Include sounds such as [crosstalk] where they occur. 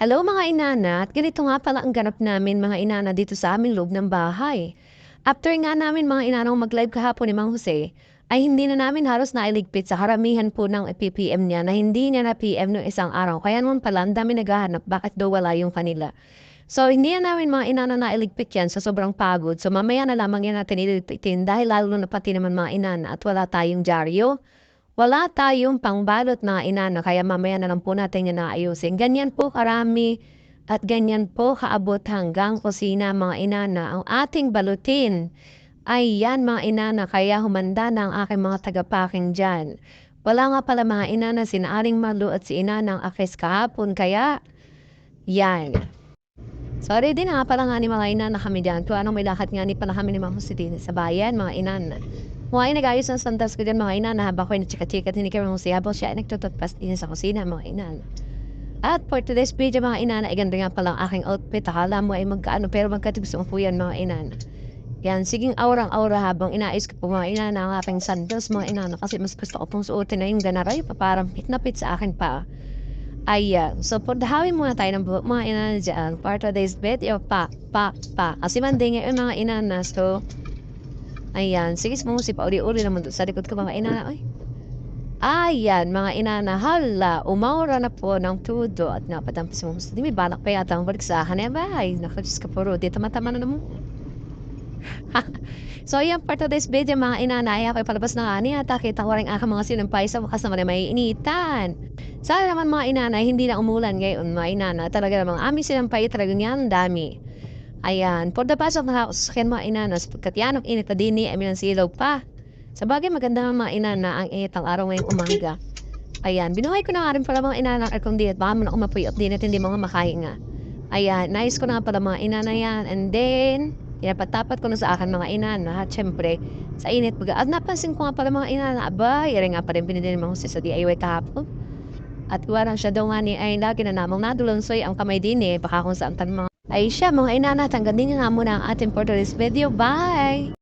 Hello mga inana, at ganito nga pala ang ganap namin mga inana dito sa aming loob ng bahay. After nga namin mga inanang mag-live kahapon ni Mang Jose, ay hindi na namin halos nailigpit sa karamihan po ng PPM niya na hindi niya na PM noong isang araw. Kaya naman pala, ang dami naghahanap bakit daw wala yung kanila. So, hindi na namin mga inana nailigpit yan sa sobrang pagod. So, mamaya na lamang yan natin iligpitin dahil lalo na pati naman mga inana at wala tayong dyaryo. Wala tayong pangbalot na inano, kaya mamaya na lang po natin yan naayusin. Ganyan po karami at ganyan po kaabot hanggang kusina mga inana. Ang ating balutin ay yan mga inana, kaya humanda na ang aking mga tagapaking dyan. Wala nga pala mga inana, sinaaring malu at si inanang akis kahapon, kaya yan. Sorry din nga pala nga ni mga inana kami dyan. Kung anong may lakad nga ni pala kami ni Mama sa bayan, mga inana. Mga ay nag-ayos ng sandas ko dyan mga inana habang ko ay nagsika-chika ni Karen Jose habang siya ay nagtututpas din sa kusina mga inana. At for today's video mga inana, ay ganda nga pala ang aking outfit. Akala mo ay magkaano pero magkatigusto po yan mga inana. Yan, siging aurang-aura habang inaayos ko po mga inana ang aking sandals mga inana kasi mas gusto ko pong suotin na yung ganaray pa parang pit na pit sa akin pa. Ayan. So, pundahawin muna tayo ng buhok mga inana dyan. For today's video, pa, pa, pa. Kasi mandi ngayon mga inana. So, ayan. Sige, sumusi pa. Uli-uli naman sa likod ko mga inana. Ay. Ayan, mga inana. Hala, umaura na po ng tudo at napatampas mo. Hindi may balak pa yata ang balik sa akin. Eh, bye. Nakajus ka po ro. Di tama-tama na naman. [laughs] so, ayan, for today's video, mga inana. Ay ako palabas na ani at kita ko rin aking mga sinampay sa wakas naman ay may initan. Sana naman mga inana, hindi na umulan ngayon mga inana. Talaga namang aming sinampay talagang yan dami. Ayan, for the past of the house, kaya mga inana, sapagkat yan ang init na din ni Emil silaw pa. Sa bagay, maganda mga inana ang init ang araw ngayong umaga. Ayan, binuhay ko na nga rin pala mga inana at kung di at baka mo na din at hindi mga makahinga. Ayan, nice ko na pala mga inana yan. And then, Inapatapat ko na sa akin mga inana syempre sa init baga. At napansin ko nga pala mga inana, aba, yari nga pa rin pinili ng mga sa DIY kahapon. At iwaran siya daw nga ni ay lagi na namang nadulonsoy ang kamay din eh, baka kung saan tan mga ay siya mga inana, tanggalin nga muna ang ating for today's video. Bye!